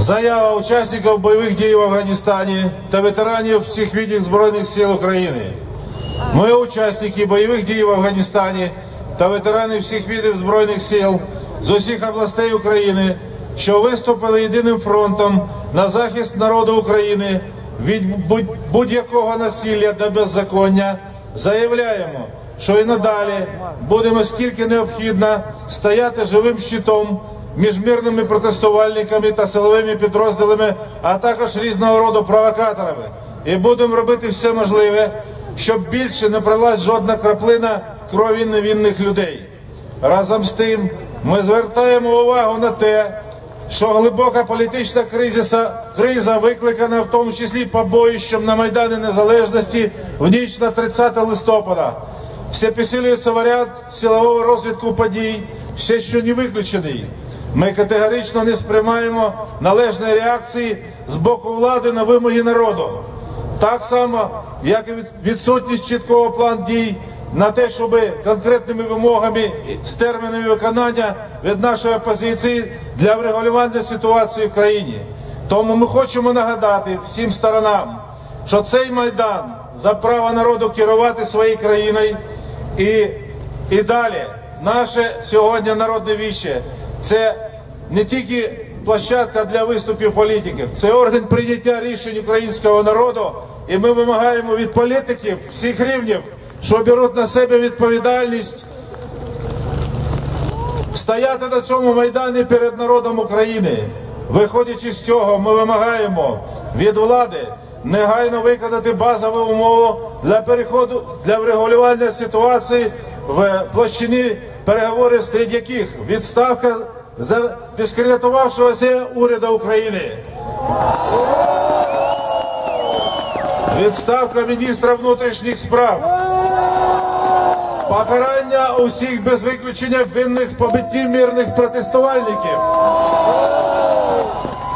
Заява учасників бойових дій в Афганістані та ветеранів всіх видів Збройних сил України. Ми, учасники бойових дій в Афганістані та ветерани всіх видів Збройних сил з усіх областей України, що виступили єдиним фронтом на захист народу України від будь- будь-якого насилля та беззаконня, заявляємо, що і надалі будемо скільки необхідно стояти живим щитом між мирними протестувальниками та силовими підрозділами, а також різного роду провокаторами. І будемо робити все можливе, щоб більше не пролась жодна краплина крові невинних людей. Разом з тим, ми звертаємо увагу на те, що глибока політична кризиса, криза викликана в тому числі побоїщем на Майдані Незалежності в ніч на 30 листопада. Все посилюється варіант силового розвитку подій, ще що не виключений. Ми категорично не сприймаємо належної реакції з боку влади на вимоги народу. Так само, як і від- відсутність чіткого плану дій на те, щоб конкретними вимогами з термінами виконання від нашої опозиції для врегулювання ситуації в країні. Тому ми хочемо нагадати всім сторонам, що цей майдан за право народу керувати своєю країною і, і далі наше сьогодні народне віще це не тільки площадка для виступів політиків, це орган прийняття рішень українського народу. І ми вимагаємо від політиків всіх рівнів, що беруть на себе відповідальність стояти на цьому майдані перед народом України. Виходячи з цього, ми вимагаємо від влади негайно виконати базову умову для переходу для врегулювання ситуації в площині переговорів, серед яких відставка дискредитувавшогося уряду України. Відставка міністра внутрішніх справ. Покарання усіх без виключення винних в побитті мирних протестувальників.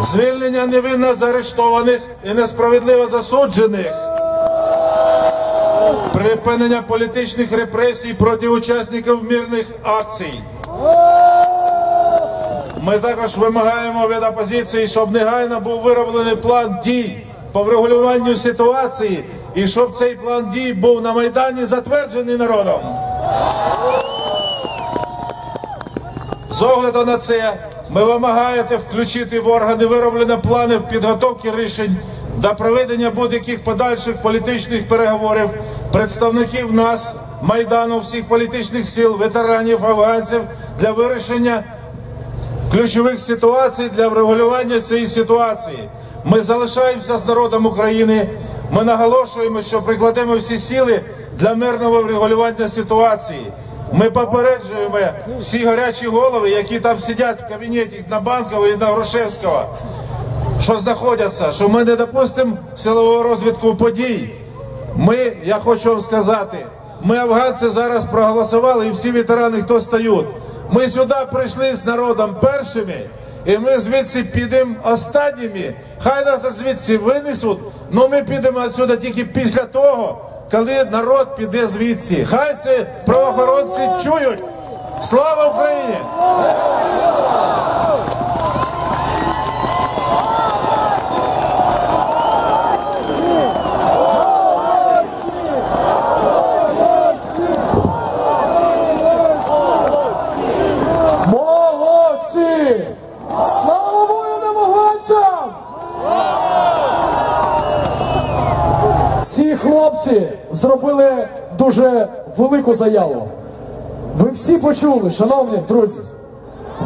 Звільнення невинно заарештованих і несправедливо засуджених. Припинення політичних репресій проти учасників мирних акцій. Ми також вимагаємо від опозиції, щоб негайно був вироблений план дій по врегулюванню ситуації і щоб цей план дій був на Майдані затверджений народом. З огляду на це ми вимагаєте включити в органи вироблення планів підготовки рішень до проведення будь-яких подальших політичних переговорів представників нас, майдану, всіх політичних сил, ветеранів, афганців для вирішення ключових ситуацій для врегулювання цієї ситуації. Ми залишаємося з народом України. Ми наголошуємо, що прикладемо всі сили для мирного врегулювання ситуації. Ми попереджуємо всі гарячі голови, які там сидять в кабінеті на Банкова і на Грушевського, що знаходяться, що ми не допустимо силового розвитку подій. Ми, я хочу вам сказати, ми афганці зараз проголосували і всі ветерани, хто стають. Ми сюди прийшли з народом першими, і ми звідси підемо останніми. Хай нас звідси винесуть, але ми підемо відсюди тільки після того, коли народ піде звідси. Хай це правоохоронці чують. Слава Україні! Хлопці зробили дуже велику заяву. Ви всі почули, шановні друзі.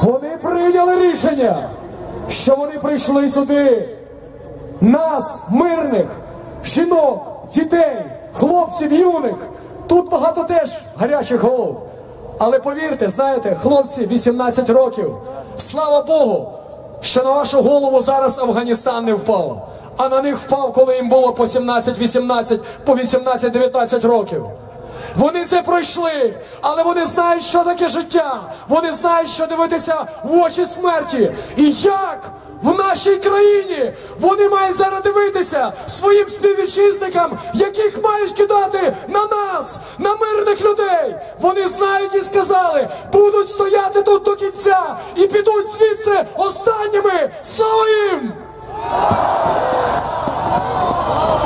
Вони прийняли рішення, що вони прийшли сюди. Нас, мирних, жінок, дітей, хлопців юних. Тут багато теж гарячих голов. Але повірте, знаєте, хлопці 18 років. Слава Богу, що на вашу голову зараз Афганістан не впав. А на них впав, коли їм було по 17-18, по 18-19 років. Вони це пройшли, але вони знають, що таке життя. Вони знають, що дивитися в очі смерті. І як в нашій країні. Вони мають зараз дивитися своїм співвітчизникам, яких мають кидати на нас, на мирних людей. Вони знають і сказали, будуть стояти тут до кінця і підуть звідси останніми. Слава їм! ありがとうございます。